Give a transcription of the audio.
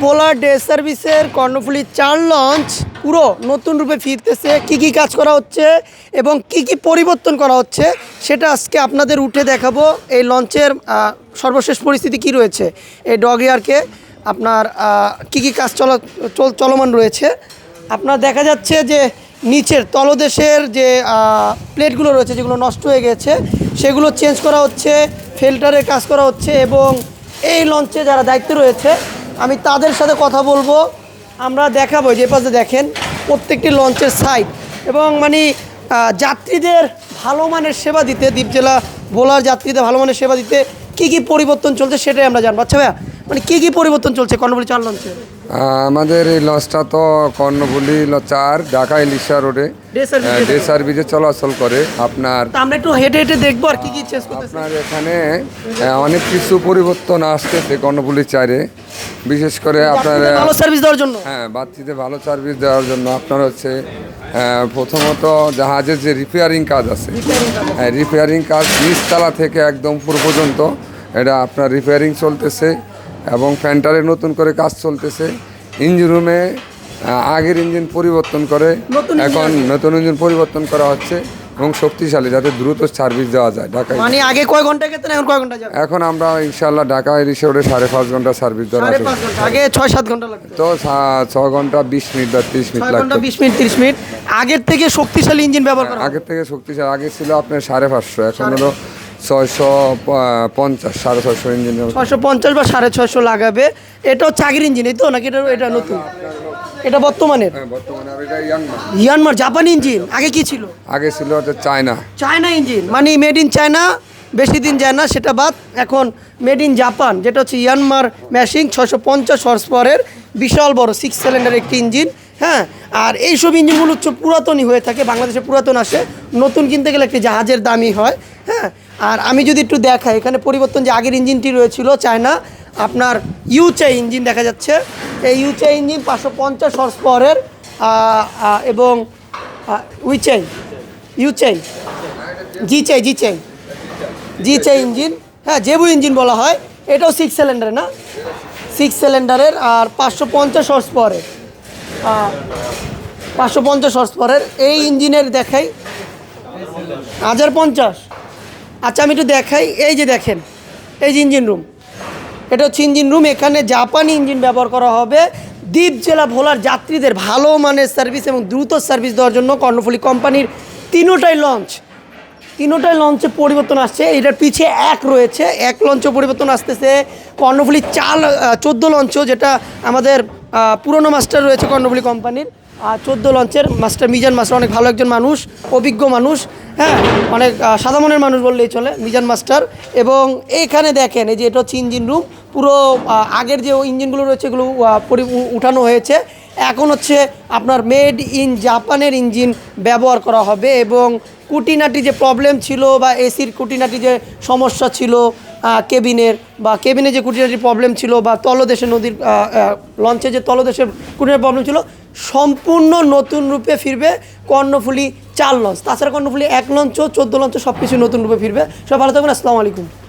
ভোলা day সার্ভিসের কর্ণফুলি চার launch পুরো নতুন রূপে ফিরতেছে। কি কি কাজ করা হচ্ছে এবং কি কি পরিবর্তন করা হচ্ছে সেটা আজকে আপনাদের উঠে দেখাবো। এই লঞ্চের সর্বশেষ পরিস্থিতি কি রয়েছে? এই ডগ ইয়ারকে আপনার কি কি কাজ চল- চলমান রয়েছে। আপনার দেখা যাচ্ছে যে নিচের তলদেশের যে প্লেটগুলো রয়েছে যেগুলো নষ্ট হয়ে গেছে, সেগুলো চেঞ্জ করা হচ্ছে, ফিল্টারের কাজ করা হচ্ছে এবং এই লঞ্চে যারা দায়িত্বে রয়েছে আমি তাদের সাথে কথা বলব। আমরা দেখাবো যে পাশে দেখেন, প্রত্যেকটি লঞ্চের সাইড এবং মানে যাত্রীদের ভালো মানের সেবা দিতে, দ্বীপ জেলা ভোলার যাত্রীদের ভালো মানের সেবা দিতে কি কি পরিবর্তন চলছে সেটাই আমরা জানব। আচ্ছা ভাইয়া মানে কী কী পরিবর্তন চলছে কর্ণবলী চার লঞ্চে? আমাদের এই লঞ্চটা তো কর্ণফুলি চার ঢাকা ইলিশা রোডে। ডে সার্ভিসে ডে সার্ভিসে চলাচল করে আপনার আমরা একটু হেঁটে হেঁটে দেখব আর কি কি আপনার এখানে অনেক কিছু পরিবর্তন আসতেছে কর্ণফুলি চারে। বিশেষ করে আপনার ভালো সার্ভিস দেওয়ার জন্য। হ্যাঁ বাচ্চাদের ভালো সার্ভিস দেওয়ার জন্য আপনার হচ্ছে প্রথমত জাহাজের যে রিপেয়ারিং কাজ আছে। হ্যাঁ রিপেয়ারিং কাজ নিচতলা থেকে একদম পুরো পর্যন্ত। এটা আপনার রিপেয়ারিং চলতেছে। এবং ফ্যান্টারে নতুন করে কাজ চলতেছে। ইঞ্জিন রুমে আগের ইঞ্জিন পরিবর্তন করে এখন নতুন ইঞ্জিন পরিবর্তন করা হচ্ছে এবং শক্তিশালী যাতে দ্রুত সার্ভিস দেওয়া যায় ঢাকায়। মানে আগে কয় ঘণ্টা গেতেন এখন কয় ঘণ্টা যাবে? এখন আমরা ইনশাল্লাহ ঢাকা রিসোর্টে সাড়ে পাঁচ ঘণ্টা সার্ভিস দেওয়া আগে ছয় সাত ঘণ্টা লাগতো। তো ছ ঘণ্টা বিশ মিনিট বা তিরিশ মিনিট লাগতো। বিশ মিনিট তিরিশ মিনিট। আগের থেকে শক্তিশালী ইঞ্জিন ব্যবহার করা হয়। আগের থেকে শক্তিশালী আগে ছিল আপনার সাড়ে পাঁচশো এখন হলো ছয়শো পঞ্চাশ সাড়ে ছয়শো ইঞ্জিন ছয়শো পঞ্চাশ বা সাড়ে ছয়শো লাগাবে। এটাও চাগির ইঞ্জিন এই তো নাকি এটা এটা নতুন? এটা হ্যাঁ বর্তমানে ইয়ানমার জাপানি ইঞ্জিন আগে কি ছিল? আগে ছিল চায়না চায়না ইঞ্জিন মানে মেড ইন চায়না বেশি দিন যায় না সেটা বাদ। এখন মেড ইন জাপান যেটা হচ্ছে ইয়ানমার ম্যাশিং ছশো পঞ্চাশ হর্স পাওয়ারের বিশাল বড় সিক্স সিলিন্ডার একটি ইঞ্জিন হ্যাঁ? আর এইসব ইঞ্জিনগুলো হচ্ছে পুরাতনই হয়ে থাকে বাংলাদেশে পুরাতন আসে। নতুন কিনতে গেলে একটি জাহাজের দামই হয় হ্যাঁ? আর আমি যদি একটু দেখাই, এখানে পরিবর্তন যে আগের ইঞ্জিনটি রয়েছিল চায়না, আপনার ইউচাই ইঞ্জিন দেখা যাচ্ছে। এই ইউচাই ইঞ্জিন পাঁচশো পঞ্চাশ হর্স পাওয়ারের এবং উইচাই ইউচাই জি চাই জি চাই জি চাই ইঞ্জিন। হ্যাঁ জেবু ইঞ্জিন বলা হয়। এটাও সিক্স সিলিন্ডার না? সিক্স সিলিন্ডারের আর পাঁচশো পঞ্চাশ হর্স পরের পাঁচশো পঞ্চাশ হর্স পরের এই ইঞ্জিনের দেখাই, হাজার পঞ্চাশ। আচ্ছা আমি একটু দেখাই। এই যে দেখেন, এই যে ইঞ্জিন রুম এটা হচ্ছে ইঞ্জিন রুম এখানে জাপানি ইঞ্জিন ব্যবহার করা হবে। দ্বীপ জেলা ভোলার যাত্রীদের ভালো মানের সার্ভিস এবং দ্রুত সার্ভিস দেওয়ার জন্য কর্ণফুলি কোম্পানির তিনোটাই লঞ্চ তিনোটাই লঞ্চে পরিবর্তন আসছে। এটার পিছিয়ে এক রয়েছে। এক লঞ্চে পরিবর্তন আসতেছে। কর্ণফুলি চাল চোদ্দ লঞ্চ যেটা আমাদের পুরনো মাস্টার রয়েছে কর্ণফুলি কোম্পানির। আর চোদ্দ লঞ্চের মাস্টার মিজান মাস্টার অনেক ভালো একজন মানুষ, অভিজ্ঞ মানুষ। হ্যাঁ অনেক সাধারণের মানুষ বললেই চলে, মিজান মাস্টার। এবং এইখানে দেখেন, এই যে এটা হচ্ছে ইঞ্জিন রুম, পুরো আগের যে ইঞ্জিনগুলো রয়েছে, এগুলো উঠানো হয়েছে। এখন হচ্ছে আপনার মেড ইন জাপানের ইঞ্জিন ব্যবহার করা হবে এবং কুটিনাটি যে প্রবলেম ছিল বা এসির কুটিনাটি যে সমস্যা ছিল কেবিনের বা কেবিনে যে কুটিনাটি প্রবলেম ছিল বা তলদেশে নদীর লঞ্চে যে তলদেশের কুটিনাটি প্রবলেম ছিল সম্পূর্ণ নতুন রূপে ফিরবে কর্ণফুলি চার লঞ্চ। তাছাড়া কর্ণফুলি এক লঞ্চ চোদ্দ লঞ্চ সব কিছু নতুন রূপে ফিরবে। সব ভালো থাকবেন, আসসালামু আলাইকুম।